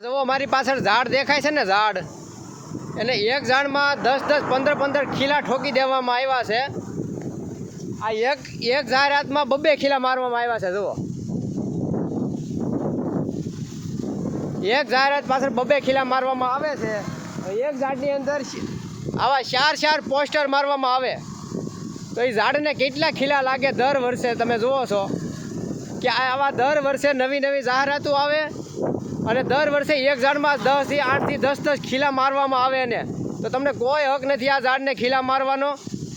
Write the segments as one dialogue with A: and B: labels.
A: જુઓ, મારી પાછળ ઝાડ દેખાય છે ને, ઝાડ. એને એક ઝાડમાં દસ દસ, પંદર પંદર ખીલા ઠોકી દેવામાં આવ્યા છે. આ એક એક જાહેરાતમાં બબ્બે ખીલા મારવામાં આવ્યા છે, જુઓ. એક જાહેરાત પાછળ બબ્બે ખીલા મારવામાં આવે છે. એક ઝાડની અંદર આવા ચાર ચાર પોસ્ટર મારવામાં આવે. તો એ ઝાડને કેટલા ખીલા લાગે દર વર્ષે તમે જુઓ છો? કે આવા દર વર્ષે નવી નવી જાહેરાતો આવે? અને દર વર્ષે એક ઝાડમાં દસથી આઠથી દસ દસ ખીલા મારવામાં આવે ને તો તમને કોઈ હક નથી આ ઝાડને ખીલા મારવાનો.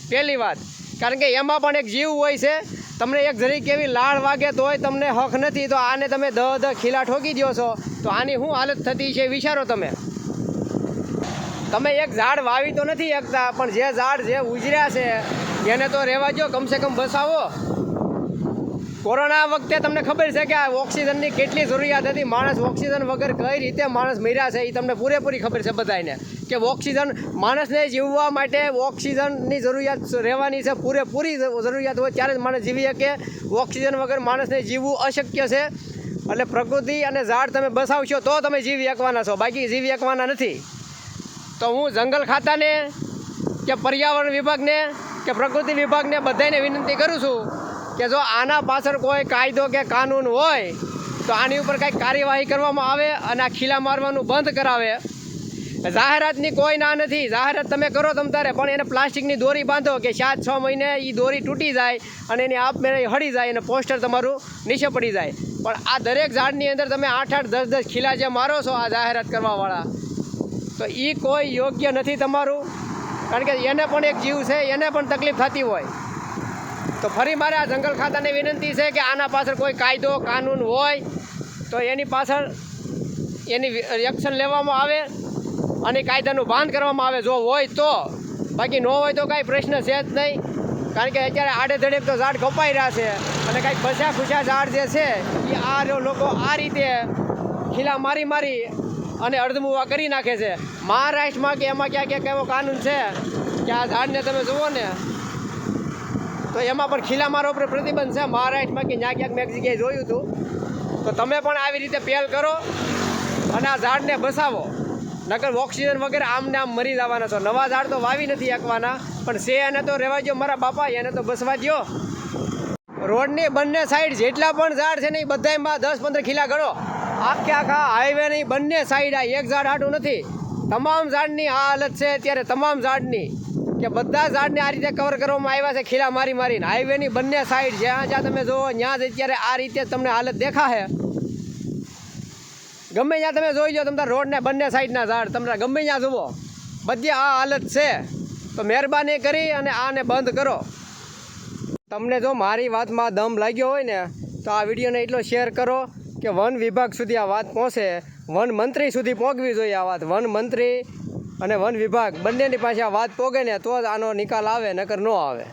A: પહેલી વાત. કારણ કે એમાં પણ એક જીવ હોય છે. તમને એક જરીક એવી લાળ વાગે તોય તમને હક નથી. તો આને તમે દહ દહ ખીલા ઠોકી દો છો. તો આની શું હાલત થતી છે વિચારો તમે. તમે એક ઝાડ વાવી તો નથી શકતા પણ જે ઝાડ જે ઉજર્યા છે, એને તો રહેવા દો કમસે કમ બસાવો. કોરોના વખતે તમને ખબર છે કે આ ઓક્સિજનની કેટલી જરૂરિયાત હતી? માણસ ઓક્સિજન વગર કઈ રીતે માણસ મર્યા છે એ તમને પૂરેપૂરી ખબર છે બધાને કે ઓક્સિજન, માણસને જીવવા માટે ઓક્સિજનની જરૂરિયાત રહેવાની છે, પૂરેપૂરી જરૂરિયાત હોય ત્યારે જ માણસ જીવી શકે. ઓક્સિજન વગર માણસને જીવવું અશક્ય છે. એટલે પ્રકૃતિ અને ઝાડ તમે બસાવશો તો તમે જીવી શકવાના છો. બાકી જીવી શકવાના નથી. તો હું જંગલ ખાતાને કે પર્યાવરણ વિભાગને કે પ્રકૃતિ વિભાગને બધાને વિનંતી કરું છું કે જો આના પાછળ કોઈ કાયદો કે કાનૂન હોય, તો આની ઉપર કંઈક કાર્યવાહી કરવામાં આવે અને આ ખીલા મારવાનું બંધ કરાવે. જાહેરાતની કોઈ ના નથી. જાહેરાત તમે કરો તમ તારે, પણ એને પ્લાસ્ટિકની દોરી બાંધો કે સાત છ મહિને એ દોરી તૂટી જાય અને એની આપમેળે હળી જાય અને પોસ્ટર તમારું નીચે પડી જાય. પણ આ દરેક ઝાડની અંદર તમે આઠ આઠ દસ દસ ખીલા જે મારો છો આ જાહેરાત કરવાવાળા, તો એ કોઈ યોગ્ય નથી તમારું. કારણ કે એને પણ એક જીવ છે, એને પણ તકલીફ થતી હોય. તો ફરી મારે આ જંગલ ખાતાને વિનંતી છે કે આના પાછળ કોઈ કાયદો, કાનૂન હોય, તો એની પાછળ એની એક્શન લેવામાં આવે અને કાયદાનું ભાન કરવામાં આવે. જો હોય તો. બાકી ન હોય તો કાંઈ પ્રશ્ન છે જ નહીં. કારણ કે અત્યારે આડેધડેક તો ઝાડ કપાઈ રહ્યા છે અને કાંઈક બસ્યા ફૂસ્યા ઝાડ જે છે એ આ લોકો આ રીતે ખીલા મારી મારી અને અર્ધમુવા કરી નાખે છે. મહારાષ્ટ્રમાં કે એમાં ક્યાં ક્યાંક એવો કાનૂન છે, કે આ ઝાડને તમે જુઓ ને તો એમાં પણ ખીલા મારો ઉપર પ્રતિબંધ છે. મહારાષ્ટ્રમાં કે જ્યાં ક્યાંક મેં જગ્યાએ જોયું હતું. તો તમે પણ આવી રીતે પહેલ કરો અને આ ઝાડને બસાવો. નકર ઓક્સિજન વગેરે આમ ને આમ મરી જવાના છો. નવા ઝાડ તો વાવી નથી આંકવાના પણ છે એને તો રહેવા દો મારા બાપા એને તો બસવા દો રોડની બંને સાઈડ જેટલા પણ ઝાડ છે ને એ બધામાં દસ પંદર ખીલા ગણો. આખે આખા હાઈવેની બંને સાઈડ આ એક ઝાડ આટું નથી. તમામ ઝાડની આ હાલત છે અત્યારે તમામ ઝાડની. કે બધા ઝાડને આ રીતે કવર કરવામાં આવ્યા છે, ખીલા મારી મારીને. હાઈવેની બંને સાઈડ જ્યાં જ્યાં તમે જુઓ ત્યાં જ અત્યારે આ રીતે તમને હાલત દેખાશે. ગમે ત્યાં તમે જોઈ લો, તમારા રોડને બંને સાઈડના ઝાડ, તમારા ગમે ત્યાં જુઓ, બધી આ હાલત છે. તો મહેરબાની કરી અને આને બંધ કરો. તમને જો મારી વાતમાં દમ લાગ્યો હોય ને, તો આ વિડીયોને એટલો શેર કરો કે વન વિભાગ સુધી આ વાત પહોંચે. વન મંત્રી સુધી પહોંચવી જોઈએ આ વાત. વન મંત્રી અને વન વિભાગ બંનેની પાસે આ વાત પોગે ને તો જ આનો નિકાલ આવે, નકર ન આવે.